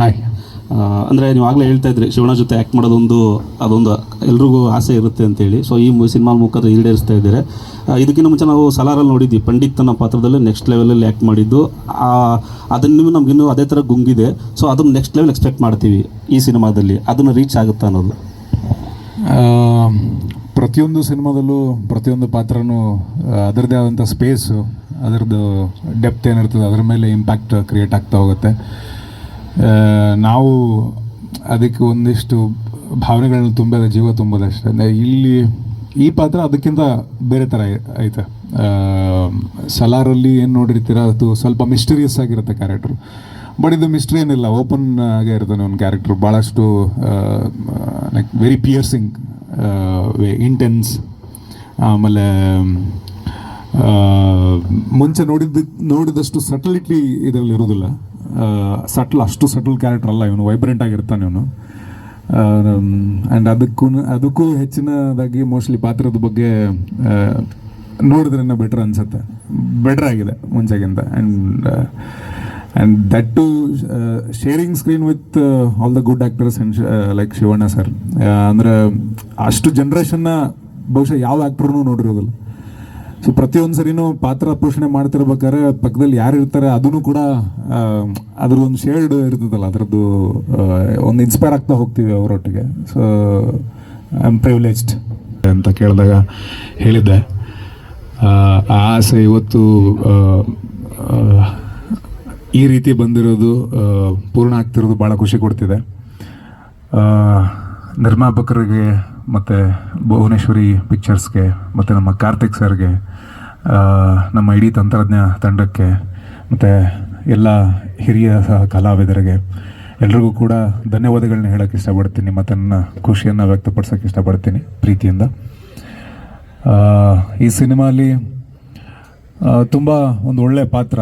Hi ಅಂದರೆ ನೀವು ಆಗಲೇ ಹೇಳ್ತಾ ಇದ್ರಿ, ಶಿವಣ್ಣ ಜೊತೆ ಆ್ಯಕ್ಟ್ ಮಾಡೋದೊಂದು, ಅದೊಂದು ಎಲ್ರಿಗೂ ಆಸೆ ಇರುತ್ತೆ ಅಂತೇಳಿ. ಸೊ ಈ ಸಿನಿಮಾ ಮುಖಾಂತರ ಈಡೇರಿಸ್ತಾ ಇದ್ದಾರೆ. ಇದಕ್ಕಿಂತ ಮುಂಚೆ ನಾವು ಸಲಾರಲ್ಲಿ ನೋಡಿದ್ವಿ ಪಂಡಿತ್ ಅನ್ನೋ ಪಾತ್ರದಲ್ಲಿ ನೆಕ್ಸ್ಟ್ ಲೆವೆಲಲ್ಲಿ ಆ್ಯಕ್ಟ್ ಮಾಡಿದ್ದು. ಅದನ್ನು ನಮಗಿನ್ನೂ ಅದೇ ಥರ ಗುಂಗಿದೆ. ಸೊ ಅದನ್ನು ನೆಕ್ಸ್ಟ್ ಲೆವೆಲ್ ಎಕ್ಸ್ಪೆಕ್ಟ್ ಮಾಡ್ತೀವಿ ಈ ಸಿನಿಮಾದಲ್ಲಿ. ಅದನ್ನು ರೀಚ್ ಆಗುತ್ತಾ ಅನ್ನೋದು. ಪ್ರತಿಯೊಂದು ಸಿನಿಮಾದಲ್ಲೂ ಪ್ರತಿಯೊಂದು ಪಾತ್ರನೂ ಅದರದ್ದೇ ಆದಂಥ ಸ್ಪೇಸು ಅದರದ್ದು ಡೆಪ್ತ್ ಏನಿರ್ತದೆ, ಅದರ ಮೇಲೆ ಇಂಪ್ಯಾಕ್ಟ್ ಕ್ರಿಯೇಟ್ ಆಗ್ತಾ ಹೋಗುತ್ತೆ. ನಾವು ಅದಕ್ಕೆ ಒಂದಿಷ್ಟು ಭಾವನೆಗಳನ್ನ ತುಂಬಿದೆ ಜೀವ ತುಂಬೋದಷ್ಟೇ ಅಂದರೆ ಇಲ್ಲಿ ಈ ಪಾತ್ರ ಅದಕ್ಕಿಂತ ಬೇರೆ ಥರ ಐತೆ. ಸಲಾರಲ್ಲಿ ಏನು ನೋಡಿರ್ತೀರ, ಅದು ಸ್ವಲ್ಪ ಮಿಸ್ಟೀರಿಯಸ್ ಆಗಿರುತ್ತೆ ಕ್ಯಾರೆಕ್ಟ್ರು ಬಟ್ ಇದು ಮಿಸ್ಟ್ರಿ ಏನಿಲ್ಲ ಓಪನ್ ಆಗೇ ಇರ್ತಾನೆ ಒಂದು ಕ್ಯಾರೆಕ್ಟ್ರು ಭಾಳಷ್ಟು ಲೈಕ್ ವೆರಿ ಪಿಯರ್ಸಿಂಗ್ ಇಂಟೆನ್ಸ್ ಆಮೇಲೆ ಮುಂಚೆ ನೋಡಿದ್ದ, ನೋಡಿದಷ್ಟು ಸಟಲಿಟಿ ಇದರಲ್ಲಿ ಇರೋದಿಲ್ಲ ಸಟ್ಲ್ ಅಷ್ಟು ಸಟಲ್ ಕ್ಯಾರೆಕ್ಟರ್ ಅಲ್ಲ ಇವನು ವೈಬ್ರೆಂಟ್ ಆಗಿರ್ತಾನೆ ಇವನು. ಆ್ಯಂಡ್ ಅದಕ್ಕೂ ಅದಕ್ಕೂ ಹೆಚ್ಚಿನದಾಗಿ ಮೋಸ್ಟ್ಲಿ ಪಾತ್ರದ ಬಗ್ಗೆ ನೋಡಿದ್ರೆ ಬೆಟರ್ ಅನ್ಸುತ್ತೆ. ಬೆಟರ್ ಆಗಿದೆ ಮುಂಚೆಗಿಂತ. And and that to sharing screen with all the good actors and like Shivanna sir ಅಂದರೆ ಅಷ್ಟು ಜನ್ರೇಷನ್ನ ಬಹುಶಃ ಯಾವ ಆ್ಯಕ್ಟ್ರೂ ನೋಡಿರೋದಿಲ್ಲ. ಸೊ ಪ್ರತಿಯೊಂದು ಸರಿನೂ ಪಾತ್ರ ಪೋಷಣೆ ಮಾಡ್ತಿರ್ಬೇಕಾದ್ರೆ ಪಕ್ಕದಲ್ಲಿ ಯಾರು ಇರ್ತಾರೆ ಅದನ್ನು ಕೂಡ ಒಂದು ಶೇರ್ಡ್ ಇರ್ತದಲ್ಲ, ಅದರದ್ದು ಒಂದು ಇನ್ಸ್ಪೈರ್ ಆಗ್ತಾ ಹೋಗ್ತೀವಿ ಅವರೊಟ್ಟಿಗೆ. ಸೊ ಐ ಆಮ್ ಪ್ರಿವಿಲೇಜ್ಡ್ ಅಂತ ಕೇಳಿದಾಗ ಹೇಳಿದ್ದೆ. ಆ ಆಸೆ ಇವತ್ತು ಈ ರೀತಿ ಬಂದಿರೋದು ಪೂರ್ಣ ಆಗ್ತಿರೋದು ಭಾಳ ಖುಷಿ ಕೊಡ್ತಿದೆ. ನಿರ್ಮಾಪಕರಿಗೆ ಮತ್ತು ಭುವನೇಶ್ವರಿ ಪಿಕ್ಚರ್ಸ್ಗೆ ಮತ್ತು ನಮ್ಮ ಕಾರ್ತಿಕ್ ಸರ್ಗೆ ನಮ್ಮ ಇಡೀ ತಂತ್ರಜ್ಞ ತಂಡಕ್ಕೆ, ಮತ್ತು ಎಲ್ಲ ಹಿರಿಯ ಸಹ ಕಲಾವಿದರಿಗೆ, ಎಲ್ರಿಗೂ ಕೂಡ ಧನ್ಯವಾದಗಳನ್ನ ಹೇಳೋಕ್ಕೆ ಇಷ್ಟಪಡ್ತೀನಿ, ಮತ್ತು ನನ್ನ ಖುಷಿಯನ್ನು ವ್ಯಕ್ತಪಡಿಸೋಕ್ಕೆ ಇಷ್ಟಪಡ್ತೀನಿ ಪ್ರೀತಿಯಿಂದ. ಈ ಸಿನಿಮಾಲಿ ತುಂಬ ಒಂದು ಒಳ್ಳೆಯ ಪಾತ್ರ.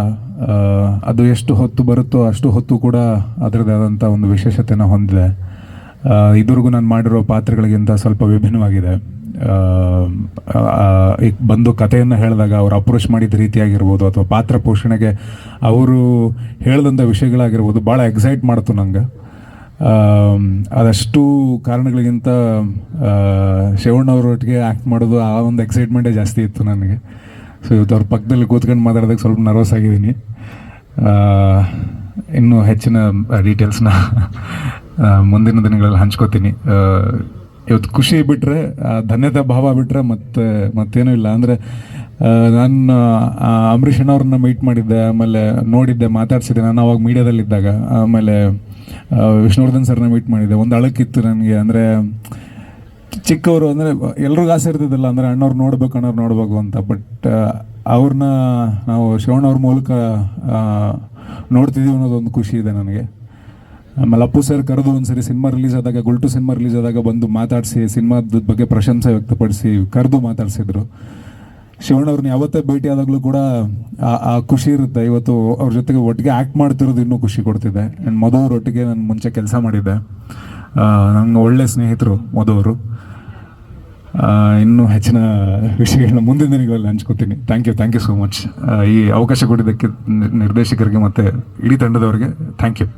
ಅದು ಎಷ್ಟು ಹೊತ್ತು ಬರುತ್ತೋ ಅಷ್ಟು ಹೊತ್ತು ಕೂಡ ಅದರದ್ದೇ ಆದಂಥ ಒಂದು ವಿಶೇಷತೆನ ಹೊಂದಿದೆ. ಇದುವರೆಗೂ ನಾನು ಮಾಡಿರೋ ಪಾತ್ರಗಳಿಗಿಂತ ಸ್ವಲ್ಪ ವಿಭಿನ್ನವಾಗಿದೆ. ಈಗ ಬಂದು ಕಥೆಯನ್ನು ಹೇಳಿದಾಗ ಅವರು ಅಪ್ರೋಚ್ ಮಾಡಿದ ರೀತಿಯಾಗಿರ್ಬೋದು ಅಥವಾ ಪಾತ್ರ ಪೋಷಣೆಗೆ ಅವರು ಹೇಳಿದಂಥ ವಿಷಯಗಳಾಗಿರ್ಬೋದು ಭಾಳ ಎಕ್ಸೈಟ್ ಮಾಡ್ತು ನಂಗೆ. ಅದಷ್ಟು ಕಾರಣಗಳಿಗಿಂತ ಆ, ಶಿವಣ್ಣ ಅವರೊಟ್ಟಿಗೆ ಆ್ಯಕ್ಟ್ ಮಾಡೋದು ಆ ಒಂದು ಎಕ್ಸೈಟ್ಮೆಂಟೇ ಜಾಸ್ತಿ ಇತ್ತು ನನಗೆ. ಸೊ ಇವತ್ತು ಅವ್ರ ಪಕ್ಕದಲ್ಲಿ ಕೂತ್ಕೊಂಡು ಮಾತಾಡೋದಕ್ಕೆ ಸ್ವಲ್ಪ ನರ್ವಸ್ ಆಗಿದ್ದೀನಿ. ಇನ್ನೂ ಹೆಚ್ಚಿನ ಡೀಟೇಲ್ಸ್ನ ಮುಂದಿನ ದಿನಗಳಲ್ಲಿ ಹಂಚ್ಕೋತೀನಿ. ಇವತ್ತು ಖುಷಿ ಬಿಟ್ಟರೆ ಧನ್ಯತಾ ಭಾವ ಬಿಟ್ಟರೆ ಮತ್ತೆ, ಮತ್ತೇನೂ ಇಲ್ಲ. ಅಂದರೆ ನಾನು ಅಂಬರೀಷ್ ಅಣ್ಣವ್ರನ್ನ ಮೀಟ್ ಮಾಡಿದ್ದೆ, ಆಮೇಲೆ ನೋಡಿದ್ದೆ, ಮಾತಾಡ್ಸಿದ್ದೆ ನಾನು ಅವಾಗ ಮೀಡಿಯಾದಲ್ಲಿದ್ದಾಗ. ಆಮೇಲೆ ವಿಷ್ಣುವರ್ಧನ್ ಸರ್ನ ಮೀಟ್ ಮಾಡಿದ್ದೆ. ಒಂದು ಅಳಕಿತ್ತು ನನಗೆ. ಅಂದರೆ, ಚಿಕ್ಕವರು, ಅಂದರೆ, ಎಲ್ರಿಗೂ ಆಸೆ ಇರ್ತದಲ್ಲ, ಅಂದರೆ ಅಣ್ಣವ್ರು ನೋಡ್ಬೇಕು ಅಣ್ಣವ್ರು ನೋಡ್ಬೇಕು ಅಂತ. ಬಟ್ ಅವ್ರನ್ನ ನಾವು ಶಿವಣ್ಣವ್ರ ಮೂಲಕ ನೋಡ್ತಿದ್ದೀವಿ ಅನ್ನೋದೊಂದು ಖುಷಿ ಇದೆ ನನಗೆ. ಆಮೇಲೆ ಅಪ್ಪು ಸರ್ ಕರೆದು ಒಂದ್ಸರಿ ಸಿನಿಮಾ ರಿಲೀಸ್ ಆದಾಗ, ಗುಲ್ಟು ಸಿನಿಮಾ ರಿಲೀಸ್ ಆದಾಗ ಬಂದು ಮಾತಾಡಿಸಿ, ಸಿನಿಮಾದ ಬಗ್ಗೆ ಪ್ರಶಂಸೆ ವ್ಯಕ್ತಪಡಿಸಿ ಕರೆದು ಮಾತಾಡಿಸಿದ್ರು. ಶಿವಣ್ಣವ್ರನ್ನ ಯಾವತ್ತೇ ಭೇಟಿ ಆದಾಗಲೂ ಕೂಡ ಆ- ಖುಷಿ ಇರುತ್ತೆ. ಇವತ್ತು ಅವ್ರ ಜೊತೆಗೆ ಒಟ್ಟಿಗೆ ಆ್ಯಕ್ಟ್ ಮಾಡ್ತಿರೋದು ಇನ್ನೂ ಖುಷಿ ಕೊಡ್ತಿದೆ. ಆ್ಯಂಡ್ ಮಧು ಅವರೊಟ್ಟಿಗೆ ನಾನು ಮುಂಚೆ ಕೆಲಸ ಮಾಡಿದ್ದೆ. ನಂಗೆ ಒಳ್ಳೆ ಸ್ನೇಹಿತರು ಮಧುವರು ಇನ್ನೂ ಹೆಚ್ಚಿನ ವಿಷಯಗಳನ್ನ ಮುಂದಿನ ದಿನಗಳಲ್ಲಿ ಹಂಚ್ಕೋತೀನಿ. Thank you thank you so much ಈ ಅವಕಾಶ ಕೊಟ್ಟಿದ್ದಕ್ಕೆ ನಿರ್ದೇಶಕರಿಗೆ ಮತ್ತು ಇಡೀ ತಂಡದವರಿಗೆ ಥ್ಯಾಂಕ್ ಯು